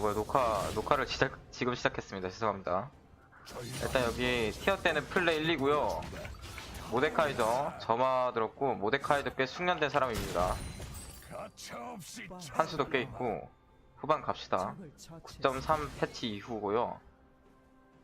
아 뭐야 녹화 녹화를 시작 지금 시작했습니다. 죄송합니다. 일단 여기 티어 때는 플레 1, 2고요. 모데카이저 점화 들었고 모데카이저 꽤 숙련된 사람입니다. 한수도 꽤 있고 후반 갑시다. 9.3 패치 이후고요.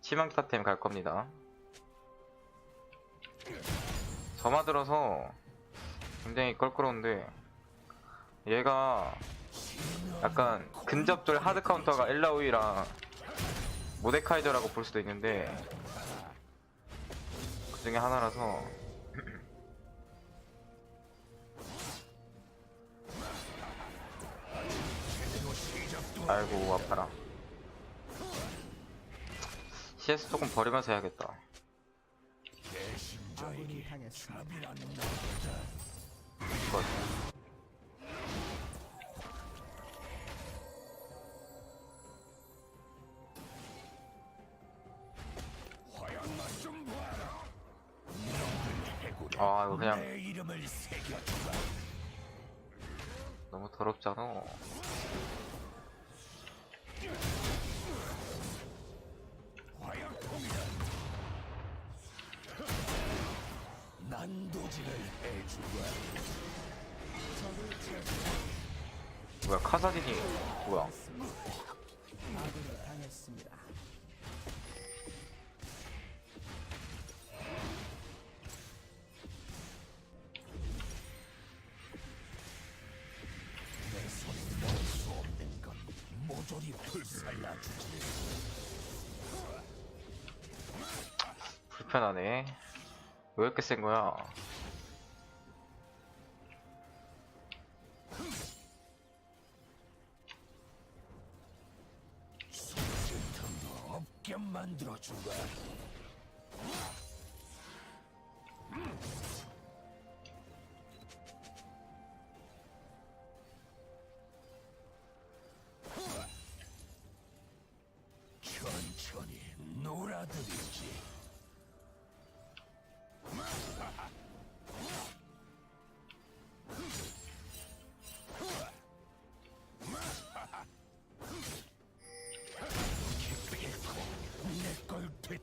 치명타템 갈 겁니다. 점화 들어서 굉장히 껄끄러운데 얘가 약간 근접돌 하드 카운터가 엘라오이랑 모데카이저라고 볼 수도 있는데 그 중에 하나라서 아이고 아파라. CS 조금 버리면서 해야겠다. 이거 아 이거 그냥. 너무 더럽잖아. 난도질을 해주마. 뭐야 카사딘이 뭐야 모조리 불살라주지. 불편하네 왜 이렇게 센 거야 숨쉴 틈도 없게 만들어주마.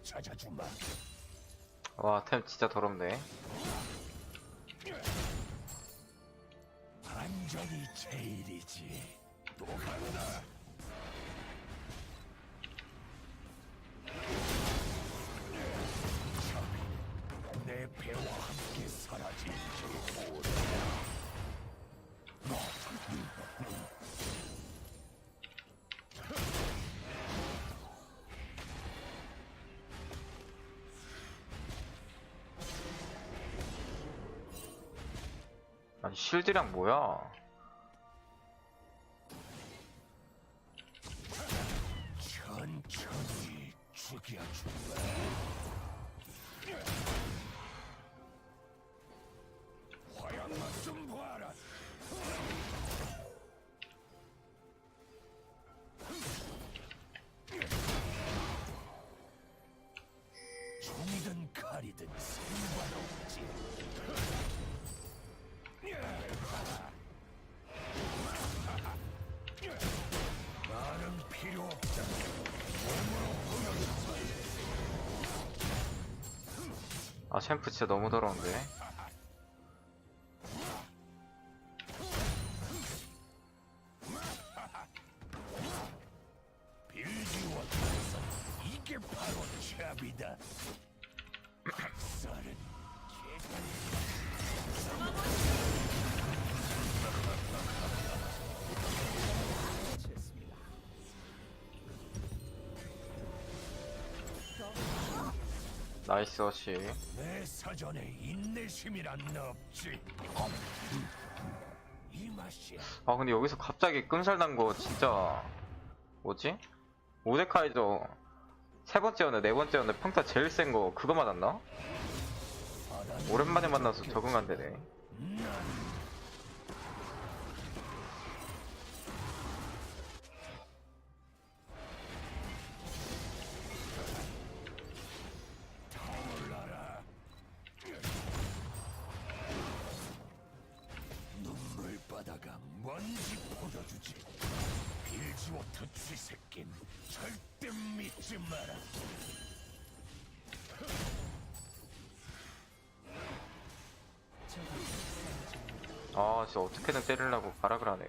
찾아주마. 와 템 진짜 더럽네 안전이 제일이지. 또 간다. 쉴드량 뭐야 천천히 죽여주마. 화양만 좀 봐라. 종이든 칼이든 아 챔프 진짜 너무 더러운데 나이스 어시 내 사전에 인내심이란 없지. 이 맛이야. 아 근데 여기서 갑자기 끔살 난거 진짜 뭐지? 모데카이저 세 번째였네 네 번째였네 평타 제일 센 거 그거 맞았나? 오랜만에 만나서 적응 안 되네 올 빌지워터 쥐새낀 절대 믿지 마라. 아 진짜 어떻게든 때리려고 발악을 하네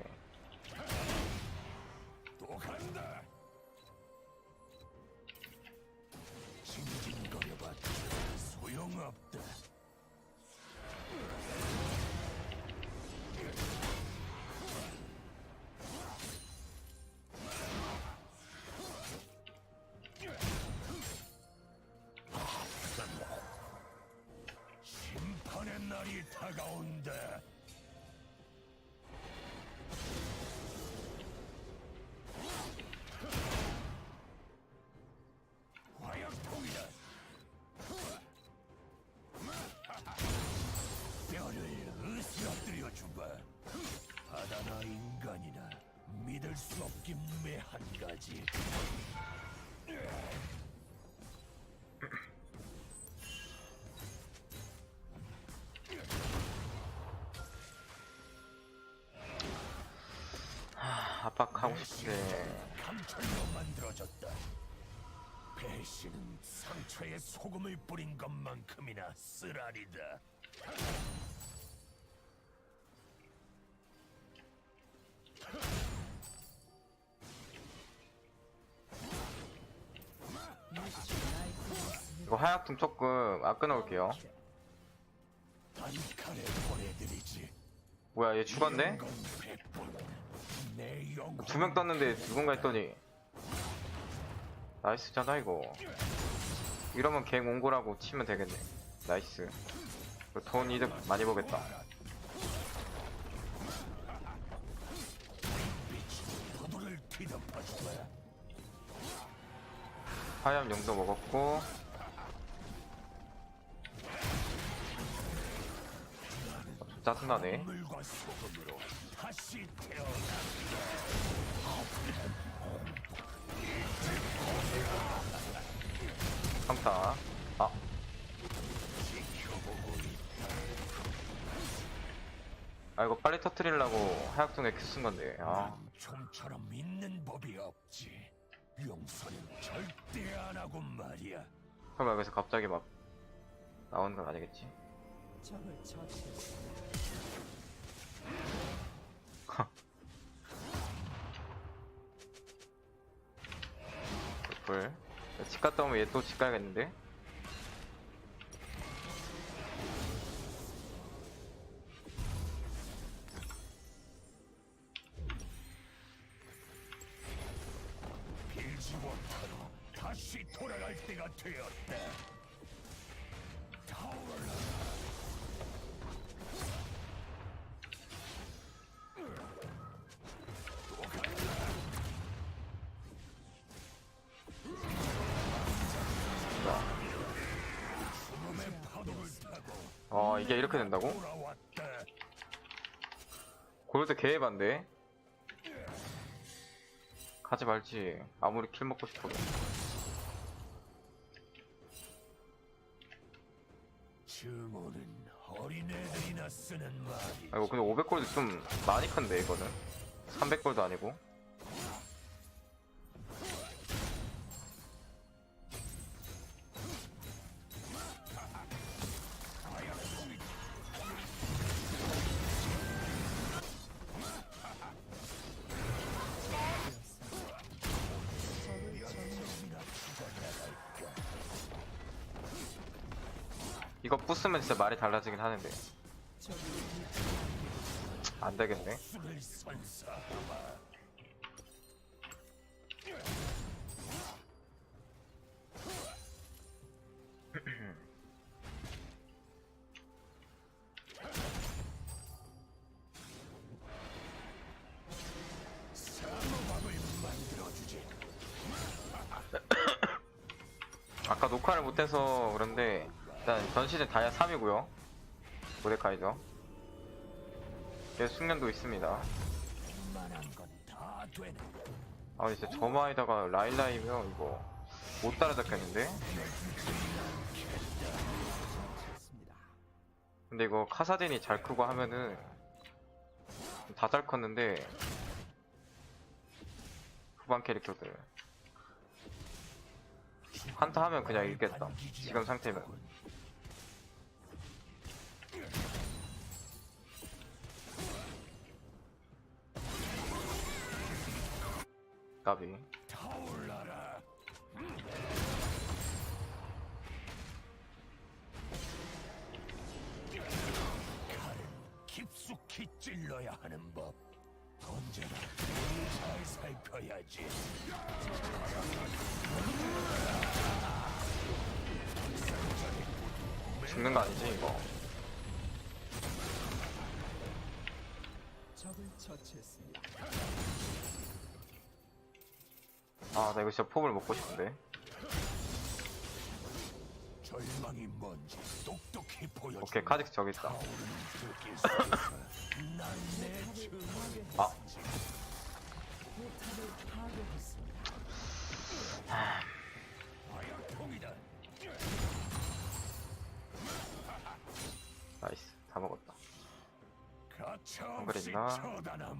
가지. 하, 압박하고 싶은데 강철로 만들어졌다. 배신은 상처에 소금을 뿌린 것만큼이나 쓰라리다. 하약tum 조금 단칼에 보내드리지. 뭐야 얘 죽었네? 두 명 떴는데 누군가 했더니 나이스잖아 이거 이러면 갱 옹고라고 치면 되겠네 나이스 돈 이득 많이 보겠다. 화염 용도 먹었고 짜증나네. 평타 아아 이거 빨리 터트리려고 하약통에 큐쓴 건데 아 좀처럼 믿는 법이 없지. 용서는 절대 안 하고 말이야. 설마 여기서 갑자기 막 나오는 건 아니겠지? 적을 처치했습니다. 불. 집 갔다 오면 얘 또 집 가야겠는데? 이렇게 된다고? 돌아왔다. 골드 개해반데? 가지 말지 아무리 킬 먹고 싶어도. 아이고 근데 500골드 좀 많이 큰데 이거는 300골도 아니고 달라지긴 하는데 안 되겠네. 아까 녹화를 못해서 그런데 일단 전 시즌 다이아 3이고요. 모데카이저. 얘 숙련도 있습니다. 아 진짜 저마에다가 라일라이면 이거. 못 따라잡겠는데? 근데 이거 카사딘이 잘 크고 하면은 다 잘 컸는데 후반 캐릭터들. 한타 하면 그냥 이기겠다. 지금 상태면 까비 나 이거 진짜 폼을 먹고 싶은데 절망이 뭔지 똑똑히 보여줘. 오케이 카직스 저기 있다 아. 나이스 다 먹었다 가차없이 그랬나? 쳐다나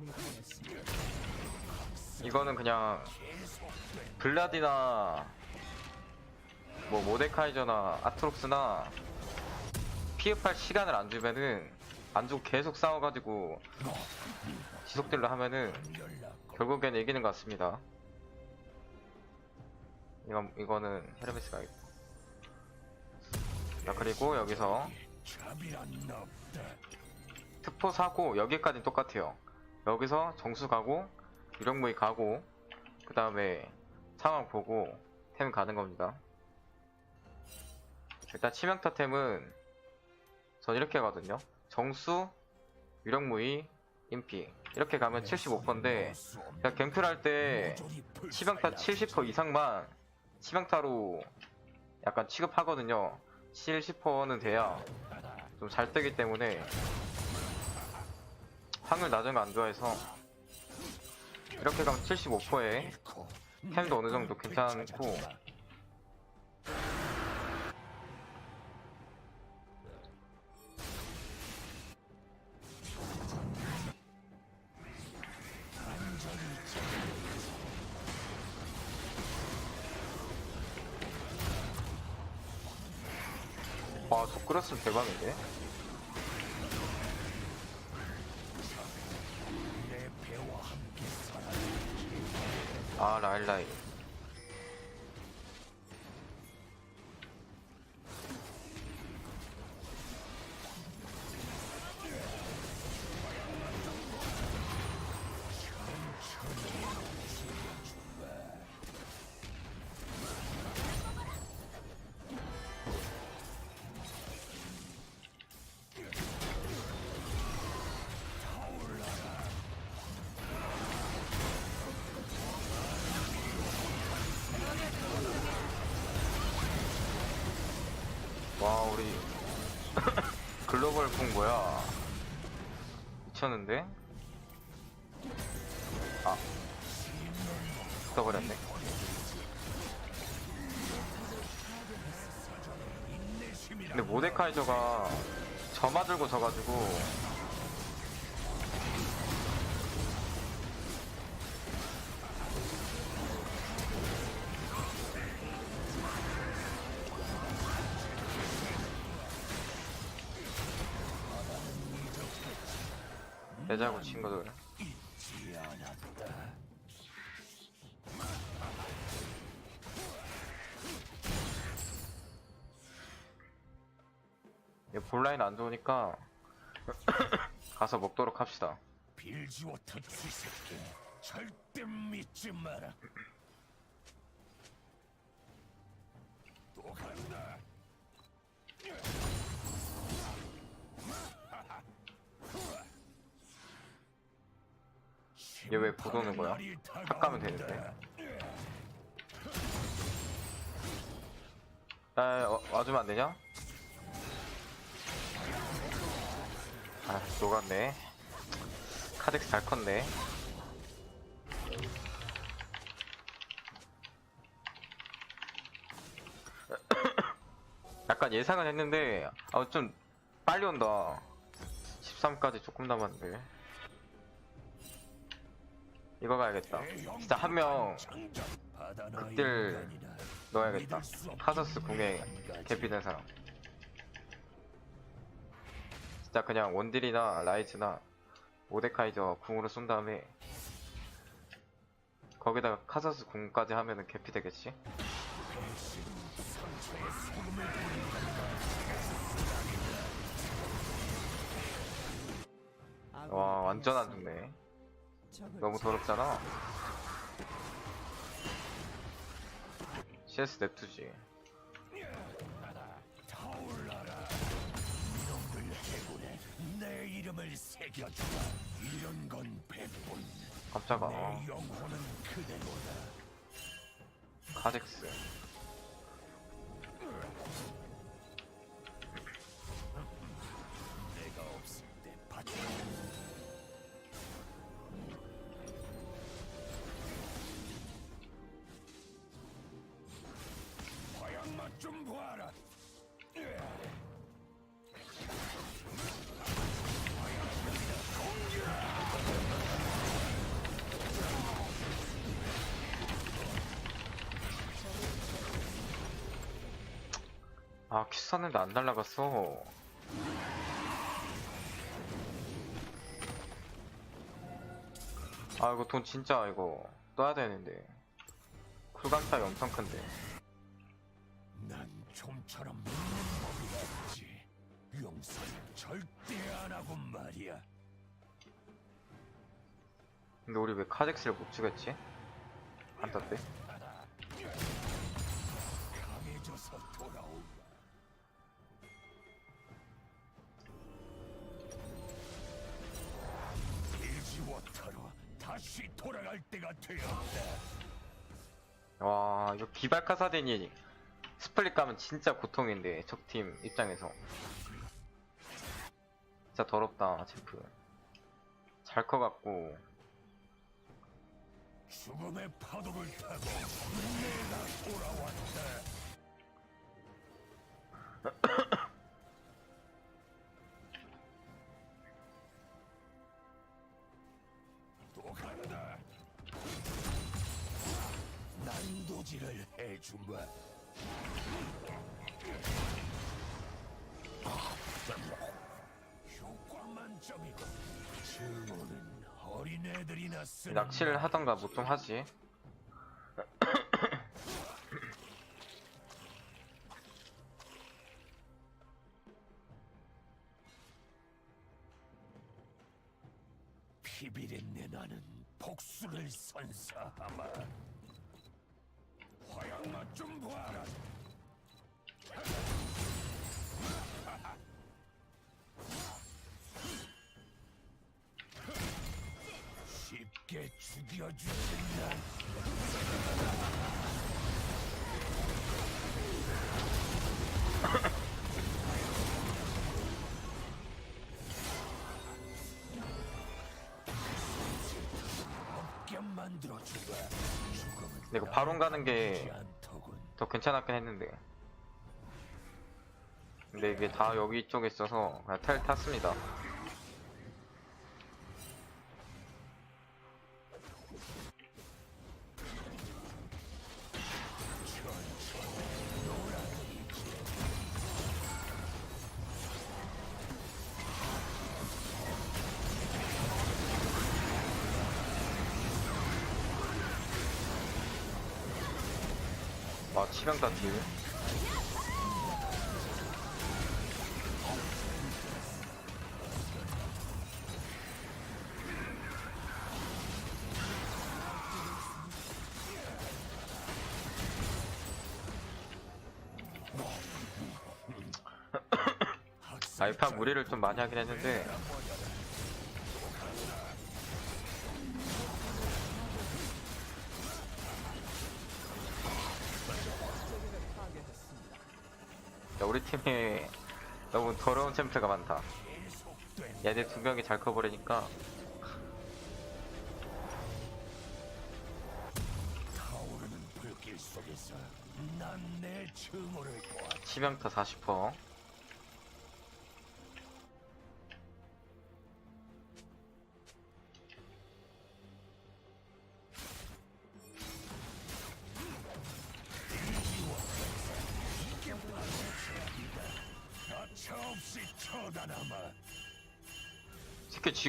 이. 이거는 그냥. 블라디나 뭐 모데카이저나 아트록스나 피흡할 시간을 안 주면은 안 주고 계속 싸워가지고 지속딜로 하면은. 결국에는 이기는 것 같습니다. 이건 이거는 헤르메스 가야겠다. 자 그리고 여기서. 특포 사고 여기까지는 똑같아요. 여기서 정수 가고 유령무이 가고 그 다음에 상황 보고 템 가는 겁니다. 일단 치명타 템은 전 이렇게 가거든요. 정수, 유령무이, 인피 이렇게 가면 75%인데 제가 갱플 할때 치명타 70% 이상만 치명타로 약간 취급하거든요. 70%는 돼야 좀 잘 뜨기 때문에 확률 낮은 거 안 좋아해서 이렇게 가면 75%에 템도 어느 정도 괜찮고 와, 저 끓였으면 대박인데? 글로벌 풍 뭐야? 미쳤는데? 아, 떠버렸네. 근데 모데카이저가 점화 들고 져가지고 내자고 친구들 잊지 않았다. 얘 볼라인 안 좋으니까 가서 먹도록 합시다. 빌지워터 쥐새끼 절대 믿지 마라. 또 간다. 얘 왜 부도는 거야? 탑 가면 되는데. 야, 어, 와주면 안 되냐? 아, 녹았네. 카덱스 잘 컸네. 약간 예상은 했는데 아좀 빨리 온다 13까지 조금 남았는데 이거 가야겠다 진짜 한 명 극딜 넣어야겠다 카서스 궁에 개피된 사람 진짜 그냥 원딜이나 라이즈나 오데카이저 궁으로 쏜 다음에 거기다가 카서스 궁까지 하면은 개피 되겠지? 와 완전 안. 죽네 너무 더럽잖아. CS 냅두지. 해군에 내 이름을 새겨주마. 이런 건 백분 깜짝아. 내 영혼은 그대로다. 카젝스 아 샀는데 안 날라갔어. 아 이거 돈 진짜 이거 떠야 되는데. 쿨감 차이 엄청 큰데. 난 좀처럼 묻는 법이 없지. 용서는 절대 안 하고 말이야. 근데 우리 왜 카젝스를 못 주겠지? 안 떴대? 다시 돌아갈 때가 되었다. 와 이거 비발카사딘이 스플릿 가면 진짜 고통인데 적팀 입장에서. 진짜 더럽다 챔프. 잘 커갖고. 죽음의 파도를 타고 내가 돌아왔다 또 간다. 난도질을 해주마. 효과 만점이고 증오는 어린애들이나 쓰는 낚시를 하던가 뭐 좀 하지 죽여주신다 없게 만들어주마 죽음은 근데 이거 바론 가는 게 나지 않더군. 더 괜찮았긴 했는데. 근데 이게 다 여기 쪽에 있어서 그냥 텔 탔습니다 와 치명타 딜 알파 무리를 좀 많이 하긴 했는데 팀에 너무 더러운 챔프가 많다 얘네 두 명이 잘 커버리니까. 치명타 40%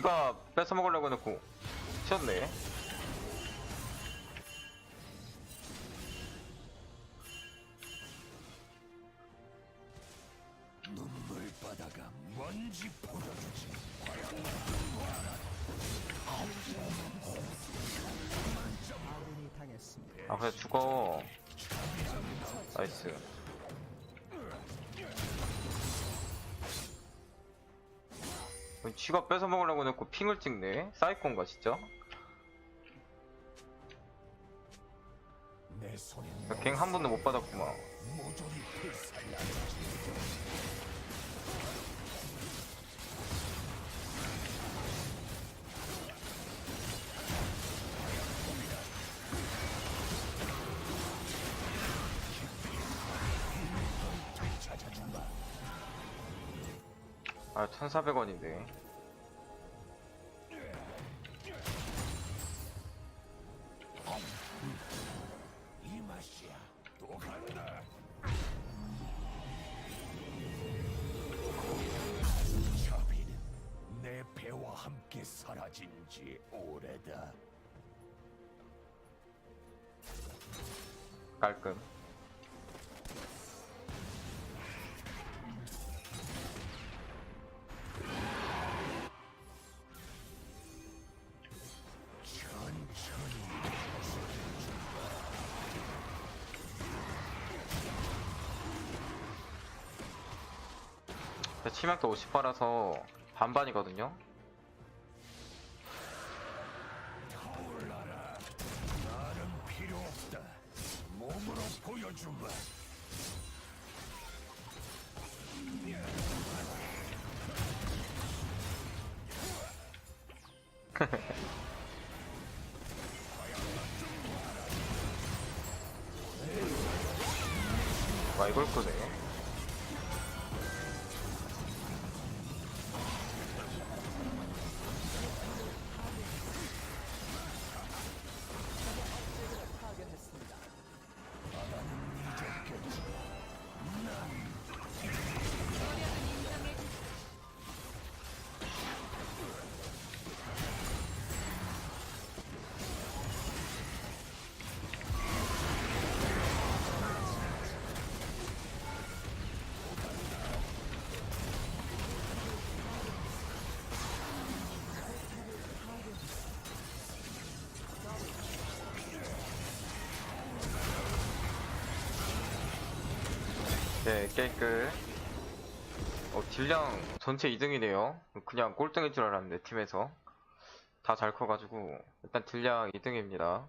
쥐가 뺏어 먹으려고 해놓고 튀었네. 눈물바다가 먼지 당했습니다. 아 그래 죽어. 나이스 쥐가 뺏어 먹으려고 해놓고 핑을 찍네. 사이콘가 진짜? 갱 한 번도 못 받았구만 1400원인데 이 맛이야. 또 간다. 자비는 내 배와 함께 사라진 지 오래다. 깔끔 치명타 50%라서 반반이거든요. 와 이걸 끄네 파 네끝 어, 딜량 전체 2등이네요. 그냥 꼴등인 줄 알았는데 팀에서. 다 잘 커가지고 일단 딜량 2등입니다